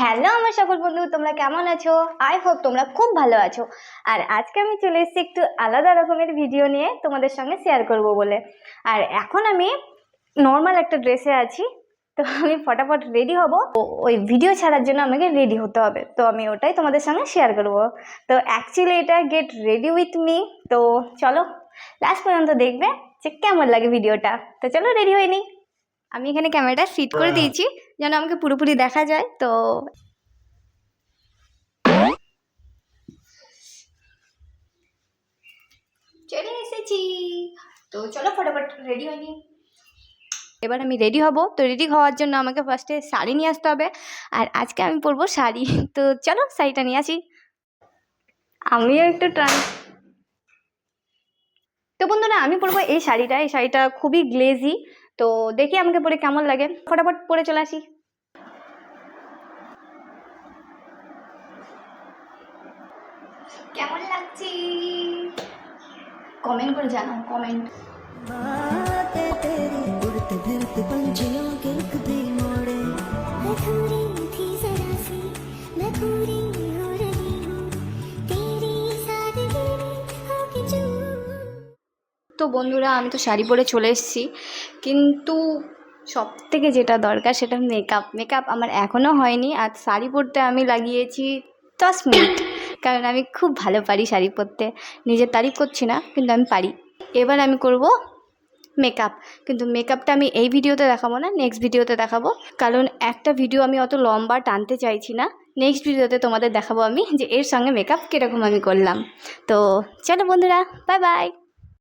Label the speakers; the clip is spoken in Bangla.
Speaker 1: হ্যালো আমার সকল বন্ধু তোমরা কেমন আছো? আই হোপ তোমরা খুব ভালো আছো। আর আজকে আমি চলে এসেছি একটু আলাদা রকমের ভিডিও নিয়ে তোমাদের সঙ্গে শেয়ার করব বলে। আর এখন আমি নর্মাল একটা ড্রেসে আছি তো আমি ফটাফট রেডি হব। ওই ভিডিও ছাড়ার জন্য আমাকে রেডি হতে হবে। তো আমি ওটাই তোমাদের সঙ্গে শেয়ার করব। তো অ্যাকচুয়ালি এটা গেট রেডি উইথ মি তো চলো লাস্ট পর্যন্ত দেখবে যে কেমন লাগে ভিডিওটা তো চলো রেডি হয়ে নিই আমি এখানে ক্যামেরাটা ফিট করে দিয়েছি। যেন আমাকে পুরোপুরি দেখা যায়, তো চলে এসেছি। তো চলো ফটাফট রেডি হয়নি এবার আমি রেডি হব, তো রেডি হওয়ার জন্য আমাকে ফার্স্টে শাড়ি নিয়ে আসতে হবে, আর আজকে আমি পরবো শাড়ি। তো চলো শাড়িটা নিয়ে আসি। আমিও একটু ট্রাই তো বন্ধুরা, আমি পরবো এই শাড়িটা এই শাড়িটা খুবই গ্লেজি তো দেখি আমাকে পরে কেমন লাগে। ফটাফট পরে চলে আসি। কেমন লাগছে? কমেন্ট করে জানাও কমেন্ট তো বন্ধুরা, আমি তো শাড়ি পরে চলে এসেছি। কিন্তু সব থেকে যেটা দরকার সেটা মেকআপ মেকআপ আমার এখনও হয়নি। আর শাড়ি পরতে আমি লাগিয়েছি দশ মিনিট। কারণ আমি খুব ভালো পারি শাড়ি পরতে। নিজের তারিফ করছি না, কিন্তু আমি পারি। এবার আমি করব মেকআপ কিন্তু মেকআপটা আমি এই ভিডিওতে দেখাবো না নেক্সট ভিডিওতে দেখাবো। কারণ একটা ভিডিও আমি অত লম্বা টানতে চাইছি না। নেক্সট ভিডিওতে তোমাদের দেখাবো আমি যে এর সঙ্গে মেকআপ কীরকম আমি করলাম। তো চলো বন্ধুরা বাই বাই